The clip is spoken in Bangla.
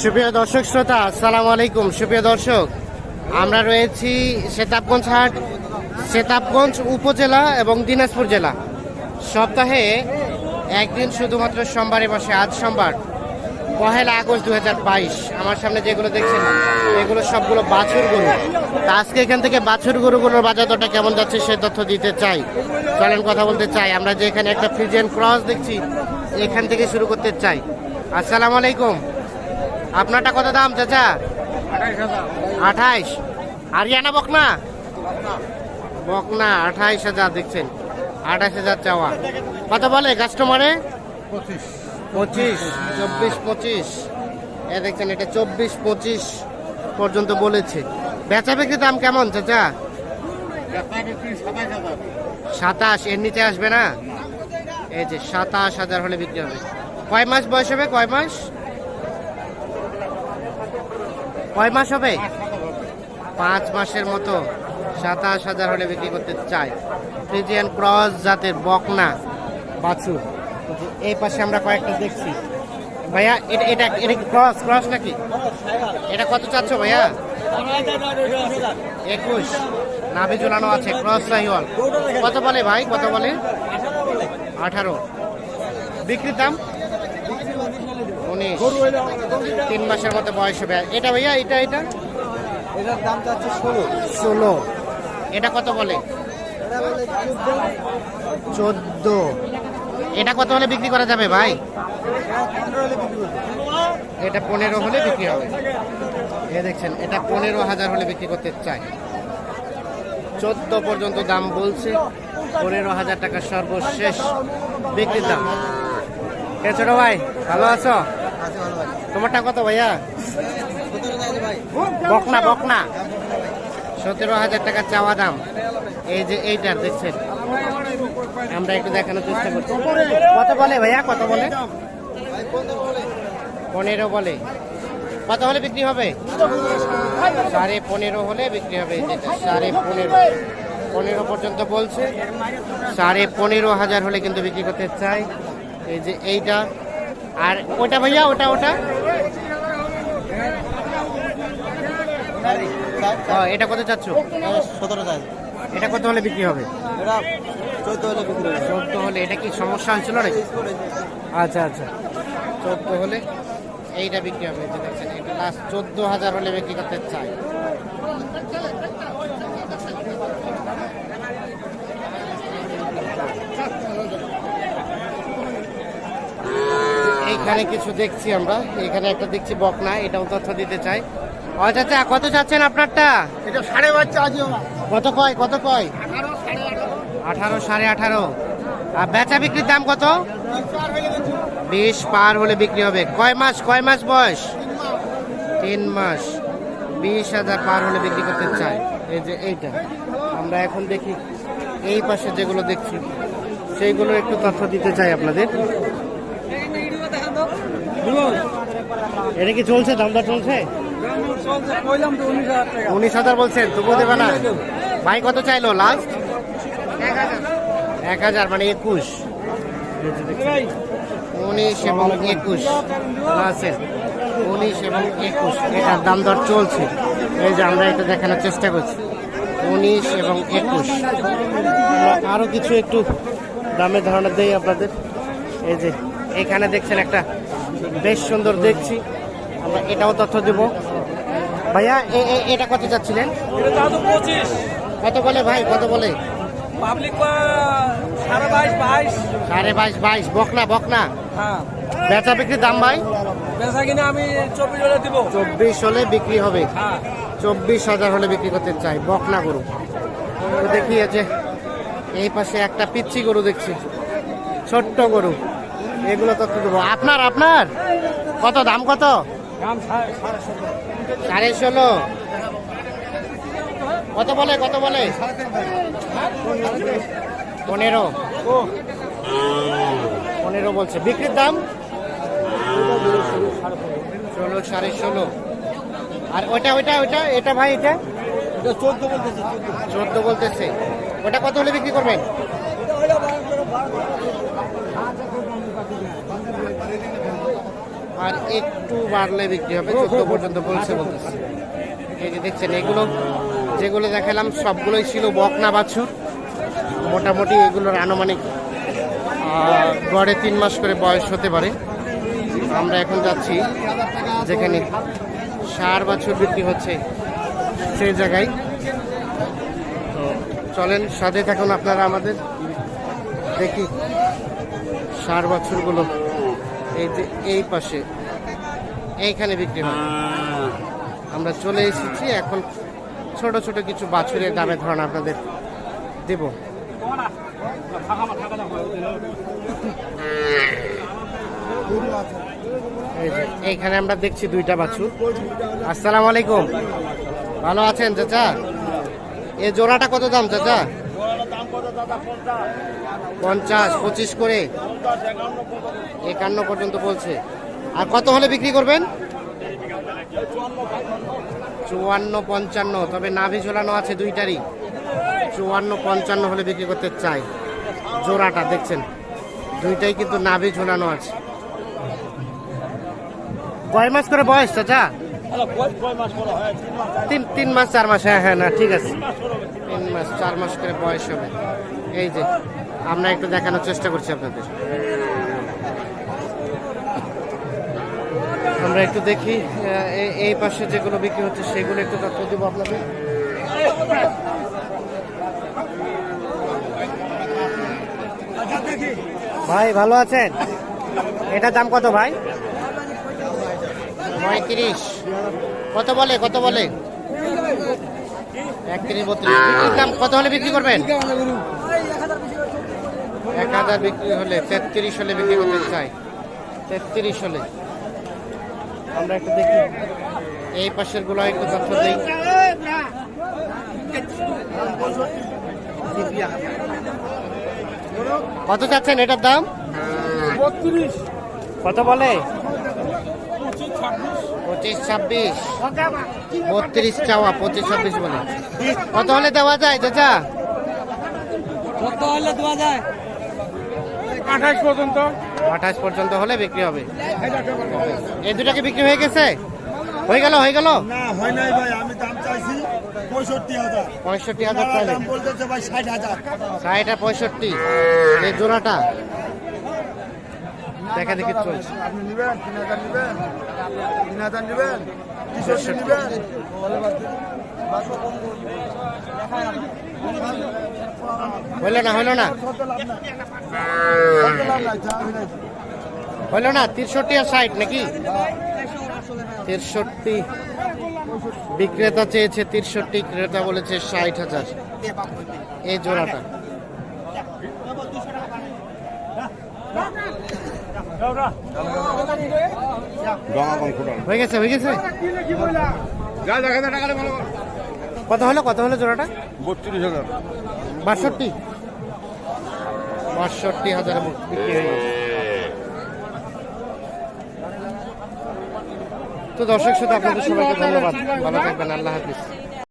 সুপ্রিয় দর্শক শ্রোতা, আসসালামু আলাইকুম। সুপ্রিয় দর্শক, আমরা রয়েছি সেতাবগঞ্জ হাট, সেতাবগঞ্জ উপজেলা এবং দিনাজপুর জেলা। সপ্তাহে একদিন শুধুমাত্র সোমবারে বসে, আজ সোমবার, পহেলা আগস্ট দু হাজার বাইশ। আমার সামনে যেগুলো দেখছেন, এগুলো সবগুলো বাছুর গরু। তা আজকে এখান থেকে বাছুর গরুগুলোর বাজার দরটা কেমন যাচ্ছে সে তথ্য দিতে চাই। চলেন কথা বলতে চাই। আমরা যে এখানে একটা ফ্রিজেন ক্রস দেখছি, এখান থেকে শুরু করতে চাই। আসসালামু আলাইকুম। আপনারটা কত দাম চাচা? আঠাইশ আরিয়ানা বকনা? বকনা আঠাইশ হাজার দেখছেন। আঠাইশ হাজার চাওয়া। কত বলে কাস্টমারে পঁচিশ। চব্বিশ পঁচিশ। এ দেখছেন এটা চব্বিশ পঁচিশ পর্যন্ত বলেছে। বেচা বিক্রি দাম কেমন চাচা? সাতাশ এর নিচে আসবে না? এই যে সাতাশ হাজার হলে বিক্রি হবে। কয় মাস বয়স হবে? কয় মাস? কয় মাস হবে? পাঁচ মাসের মতো সাতাশ হাজার হলে বিক্রি করতে চাই। ফ্রিজিয়ান ক্রস জাতের বকনা বাছুর। এই পাশে আমরা কয়েকটা দেখছি। ভাইয়া, এটা এটা এটা কি ক্রস ক্রস নাকি? এটা কত চাচ্ছ ভাইয়া? একুশ। নাভি ঝুলানো আছে, ক্রস সাইওয়াল কত বলে ভাই? কত বলে? আঠারো। বিক্রির দাম? উনিশ তিন মাসের মতো বয়স হবে। এটা ভাইয়া এটা এটা? এটার দাম যাচ্ছে ষোলো। ষোলো। এটা কত বলে? চোদ্দ। এটা কত হলে বিক্রি করা যাবে ভাই? এটা পনেরো হলে বিক্রি হবে। এ দেখছেন এটা পনেরো হাজার হলে বিক্রি করতে চাই চোদ্দ পর্যন্ত দাম বলছে পনেরো হাজার টাকা সর্বশেষ বিক্রির দাম। ছোট ভাই ভালো আছো? তোমারটা কত ভাইয়া? বকনা বকনা। সতেরো হাজার টাকা চাওয়া দাম। এই যে এইটার দেখছেন। আমরা একটু দেখানোর চেষ্টা করছি। কত বলে ভাইয়া? কত বলে? পনেরো বলে। কত হলে বিক্রি হবে? সাড়ে পনেরো হলে বিক্রি হবে যেটা। সাড়ে পনেরো। পনেরো পর্যন্ত বলছে। সাড়ে পনেরো হাজার হলে কিন্তু বিক্রি করতে চাই এই যে এইটা। আর ওটা ভাইয়া ওটা ওটা? ও, এটা কত চাচ্ছ? সতেরো চাই। এটা কত হলে বিক্রি হবে? এটা চোদ্দ হলে বিক্রি হবে। চোদ্দ হলে এটা কি সমস্যা হয়েছিল নাকি? আচ্ছা আচ্ছা। চোদ্দ হলে এইটা বিক্রি হবে এটা লাস্ট চোদ্দ হাজার হলে বিক্রি করতে চাই। এইখানে কিছু দেখছি আমরা। এখানে একটা দেখছি বকনা এটাও তথ্য দিতে চাই। ও চাচা কত চাচ্ছেন আপনারটা? এটা সাড়ে বাচ্চা কত কয় কত কয়? আঠারো সাড়ে আঠারো। আর বেচা বিক্রির দাম কত? বিশ পার হলে বিক্রি হবে। কয় মাস কয় মাস বয়স? তিন মাস। বিশ হাজার পার হলে বিক্রি করতে চাই এই যে এইটা। আমরা এখন দেখি। এই পাশে যেগুলো দেখছি সেইগুলো একটু তথ্য দিতে চাই আপনাদের। এটা কি চলছে? দামটা চলছে? উনিশ হাজার বলছেন, তবুও দেবে না। ভাই, কত চাইলো লাস্ট এক হাজার মানে একুশ। উনিশ এবং একুশ। আছে উনিশ এবং একুশ। এটার দাম দর চলছে। এই যে আমরা এটা দেখানোর চেষ্টা করছি। উনিশ এবং একুশ। আরও কিছু একটু দামের ধারণা দেই আপনাদের। এই যে, এখানে দেখছেন একটা বেশ সুন্দর দেখছি। আমরা এটাও তথ্য দেব। ভাইয়া এটা কত চাচ্ছিলেন কত বলে ভাই? কত বলে? পাবলিক সাড়ে বাইশ বাইশ। সাড়ে বাইশ বাইশ। বকনা বকনা। হ্যাঁ। বেচা বিক্রির দাম ভাই? বেচা কিনে আমি চব্বিশ হলে দিব। চব্বিশ হলে বিক্রি হবে। হ্যাঁ। চব্বিশ হাজার হলে বিক্রি করতে চাই। বকনা গরু। দেখি যে এই পাশে একটা পিচ্ছি গরু দেখছি। ছোট্ট গরু। এগুলো তথ্য দেবো। আপনার আপনার? কত দাম কত? সাড়ে ষোলো। কত বলে কত বলে? পনেরো। পনেরো বলছে। বিক্রির দাম? ষোলো সাড়ে ষোলো। আর ওটা ওইটা ওইটা? এটা ভাই এটা? চোদ্দ বলতেছে চোদ্দ বলতেছে। ওটা কত হলে বিক্রি করবেন এটা হইল বারো- বারো- বারো- আর একটু বাড়লে বিক্রি হবে, চোদ্দ পর্যন্ত বলছে বলতেছে। এই যে দেখছেন, এগুলো যেগুলো দেখালাম, সবগুলোই ছিল বকনা বাছুর। মোটামুটি এগুলোর আনুমানিক গড়ে তিন মাস করে বয়স হতে পারে। আমরা এখন যাচ্ছি যেখানে সার বাছুর বিক্রি হচ্ছে সেই জায়গায়। তো চলেন, সাথে থাকুন আপনারা আমাদের। দেখি সার বাছুরগুলো এই যে এই পাশে এইখানে বিক্রি হয়। আমরা চলে এসেছি এখন ছোট ছোট কিছু বাছুরের দামে ধরন আপনাদের দেব। এই এইখানে আমরা দেখছি দুইটা বাছুর। আসসালামু আলাইকুম। ভালো আছেন চাচা? এ জোড়াটা কত দাম চাচা? পঞ্চাশ পঁচিশ করে। একান্ন পর্যন্ত বলছে। আর কত হলে বিক্রি করবেন? চুয়ান্ন পঞ্চান্ন তবে নাভি ঝোলানো আছে দুইটারই। চুয়ান্ন পঞ্চান্ন হলে বিক্রি করতে চাই। জোড়াটা দেখছেন? দুইটাই কিন্তু নাভি ঝোলানো আছে। কয় মাস করে বয়স চাচা? তিন তিন মাস চার মাস হ্যাঁ হ্যাঁ না ঠিক আছে। তিন মাস, চার মাস করে বয়স হবে। এই যে, আমরা একটু দেখানোর চেষ্টা করছি আপনাদের। আমরা একটু দেখি এই- পাশে যেগুলো বিক্রি হচ্ছে, সেগুলো একটু তথ্য দিব আপনাদের। ভাই, ভালো আছেন? এটার দাম কত ভাই? পঁয়ত্রিশ। কত বলে? কত বলে? একত্রিশ বত্রিশ। বিক্রির দাম কত হলে বিক্রি করবেন? এক হাজার বিক্রি হলে তেত্রিশ হলে বিক্রি করতে চাই। তেত্রিশ হলে। আমরা একটু দেখি। এই পাশেরগুলো একটু তথ্য দিই। কত চাচ্ছেন এটার দাম? কত বলে? পঁচিশ ছাব্বিশ। বত্রিশ চাওয়া পঁচিশ ছাব্বিশ বলে। কত হলে দেওয়া যায় চাচা? কত হলে দেওয়া যায়? আঠাশ পর্যন্ত। আঠাশ পর্যন্ত হলে বিক্রি হবে। এই দুটাকে বিক্রি হয়ে গেছে? হয়ে গেল হয়ে গেল? না হয় নাই ভাই আমি দাম চাইছি পঁয়ষট্টি হাজার। পঁয়ষট্টি চাইলে ষাট হাজার। ষাট পঁয়ষট্টি এই জোড়াটা। দেখা দেখি চলছে। আপনি নেবেন? তিন হাজার নেবেন? তিন হাজার নেবেন? হইল না হইল না। হইল না তিরষট্টি আর ষাট নাকি? তিরষট্টি। বিক্রেতা চেয়েছে তিরষট্টি ক্রেতা বলেছে ষাট হাজার। এই জোড়াটা। হয়ে গেছে হয়ে গেছে? কত হলো কত হলো জোড়াটা? বত্রিশ হাজার। বাষট্টি? বাষট্টি হাজার বিক্রি হয়ে গেছে। তো দর্শক শুধু আপনাদের সবাইকে ধন্যবাদ। ভালো থাকবেন আল্লাহ হাফিজ।